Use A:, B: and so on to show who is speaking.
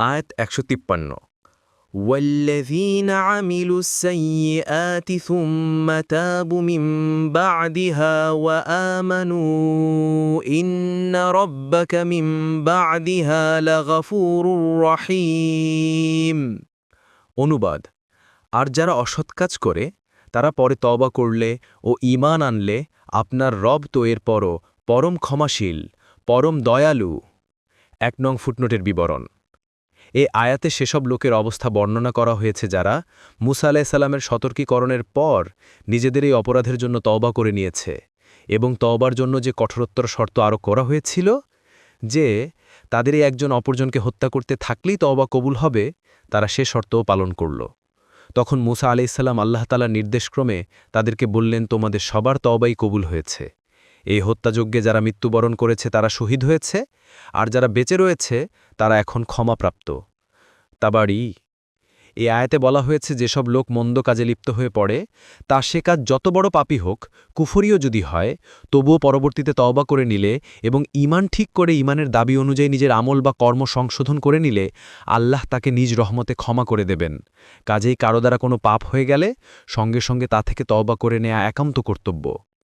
A: আয়াত একশো তিপ্পান্ন
B: والذين عملوا السيئات ثم تابوا من بعدها وآمنوا إن ربك من بعدها لغفور رحيم
A: অনুবাদ আর যারা অসৎ কাজ করে তারা পরে তওবা করলে ও ঈমান আনলে আপনার রব তো এরপরও পরম ক্ষমাশীল পরম দয়ালু এক নং ফুটনোটের বিবরণ এ আয়াতে সেসব লোকের অবস্থা বর্ণনা করা হয়েছে যারা মুসা আলাহিসাল্লামের সতর্কীকরণের পর নিজেদের এই অপরাধের জন্য তওবা করে নিয়েছে এবং তওবার জন্য যে কঠোরোত্তর শর্ত আরও করা হয়েছিল যে তাদের এই একজন অপরজনকে হত্যা করতে থাকলেই তওবা কবুল হবে, তারা সে শর্তও পালন করল। তখন মুসা আলাইসাল্লাম আল্লাহ তালার নির্দেশক্রমে তাদেরকে বললেন, তোমাদের সবার তওবাই কবুল হয়েছে। এই হত্যাযজ্ঞে যারা মৃত্যুবরণ করেছে তারা শহীদ হয়েছে, আর যারা বেঁচে রয়েছে তারা এখন ক্ষমাপ্রাপ্ত। তাবাড়ি এই আয়াতে বলা হয়েছে, যেসব লোক মন্দ কাজে লিপ্ত হয়ে পড়ে, তা সে কাজ যত বড় পাপী হোক, কুফরিও যদি হয়, তবুও পরবর্তীতে তওবা করে নিলে এবং ইমান ঠিক করে ইমানের দাবি অনুযায়ী নিজের আমল বা কর্ম সংশোধন করে নিলে, আল্লাহ তাকে নিজ রহমতে ক্ষমা করে দেবেন। কাজেই কারও দ্বারা কোনো পাপ হয়ে গেলে সঙ্গে সঙ্গে তা থেকে তওবা করে নেয়া একান্ত কর্তব্য।